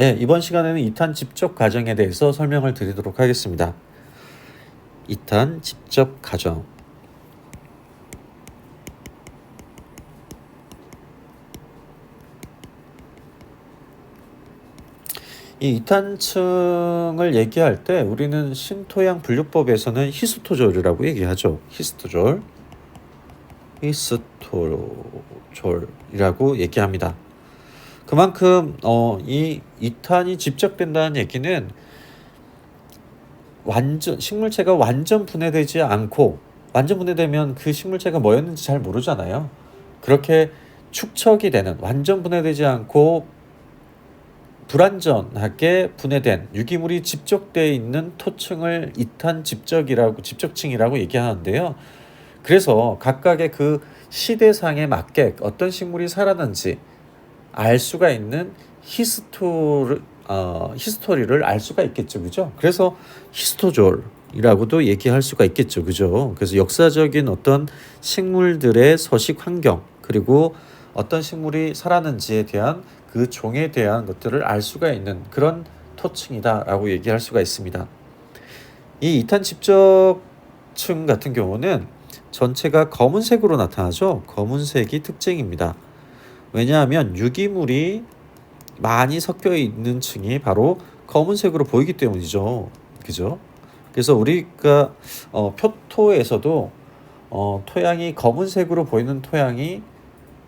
네, 이번 시간에는 2탄 집적 과정에 대해서 설명을 드리도록 하겠습니다. 2탄 집적 과정. 이 2탄층을 얘기할 때 우리는 신토양 분류법에서는 히스토졸이라고 얘기하죠. 히스토졸. 히스토졸이라고 얘기합니다. 그만큼 어, 이 2탄이 집적된다는 얘기는 완전 식물체가 완전 분해되지 않고 완전 분해되면 그 식물체가 뭐였는지 잘 모르잖아요. 그렇게 축척이 되는 완전 분해되지 않고 불완전하게 분해된 유기물이 집적되어 있는 토층을 이탄 집적이라고 집적층이라고 얘기하는데요. 그래서 각각의 그 시대상에 맞게 어떤 식물이 살았는지 알 수가 있는 히스토를 어, 히스토리를 알 수가 있겠죠, 그죠? 그래서 히스토졸이라고도 얘기할 수가 있겠죠, 그죠? 그래서 역사적인 어떤 식물들의 서식 환경 그리고 어떤 식물이 살았는지에 대한 그 종에 대한 것들을 알 수가 있는 그런 토층이다라고 얘기할 수가 있습니다. 이 이탄 집적층 같은 경우는 전체가 검은색으로 나타나죠. 검은색이 특징입니다. 왜냐하면 유기물이 많이 섞여 있는 층이 바로 검은색으로 보이기 때문이죠. 그죠? 그래서 우리가 어, 표토에서도 어, 토양이 검은색으로 보이는 토양이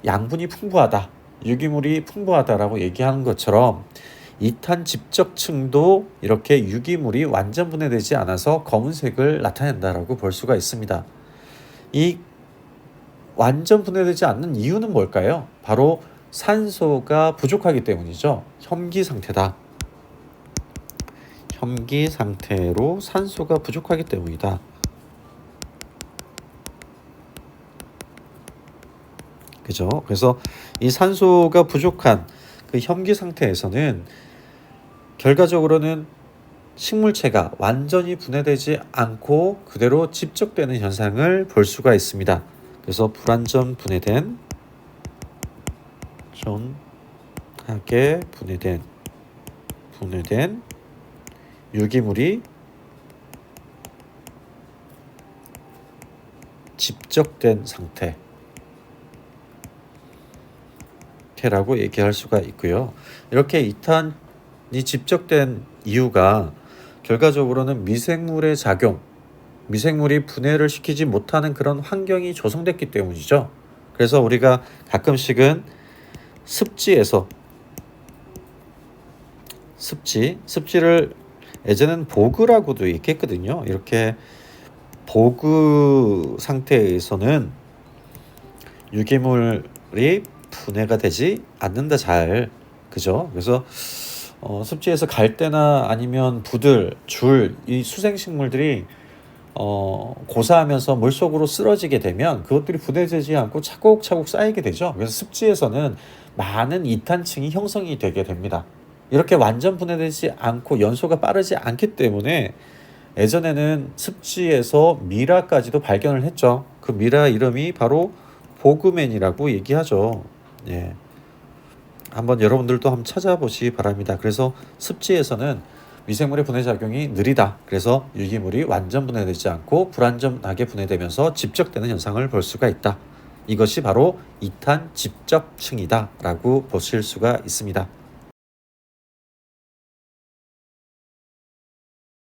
양분이 풍부하다. 유기물이 풍부하다라고 얘기하는 것처럼 이탄 집적층도 이렇게 유기물이 완전 분해되지 않아서 검은색을 나타낸다라고 볼 수가 있습니다. 이 완전 분해되지 않는 이유는 뭘까요? 바로 산소가 부족하기 때문이죠. 혐기 상태다. 혐기 상태로 산소가 부족하기 때문이다. 그죠? 그래서 이 산소가 부족한 그 혐기 상태에서는 결과적으로는 식물체가 완전히 분해되지 않고 그대로 집적되는 현상을 볼 수가 있습니다. 그래서 불완전 분해된 전하게 분해된 분해된 유기물이 집적된 상태 라고 얘기할 수가 있고요. 이렇게 이탄이 집적된 이유가 결과적으로는 미생물의 작용, 미생물이 분해를 시키지 못하는 그런 환경이 조성됐기 때문이죠. 그래서 우리가 가끔씩은 습지에서 습지, 습지를 예전에는 보그라고도 얘기했거든요. 이렇게 보그 상태에서는 유기물이 분해가 되지 않는다 잘 그죠? 그래서 어, 습지에서 갈대나 아니면 부들, 줄, 이 수생식물들이 어, 고사하면서 물속으로 쓰러지게 되면 그것들이 분해되지 않고 차곡차곡 쌓이게 되죠. 그래서 습지에서는 많은 이탄층이 형성이 되게 됩니다. 이렇게 완전 분해되지 않고 연소가 빠르지 않기 때문에 예전에는 습지에서 미라까지도 발견을 했죠. 그 미라 이름이 바로 보그맨이라고 얘기하죠. 예. 한번 여러분들도 한번 찾아보시기 바랍니다. 그래서 습지에서는 미생물의 분해 작용이 느리다. 그래서 유기물이 완전 분해되지 않고 불완전하게 분해되면서 집적되는 현상을 볼 수가 있다. 이것이 바로 이탄 집적층이다라고 보실 수가 있습니다.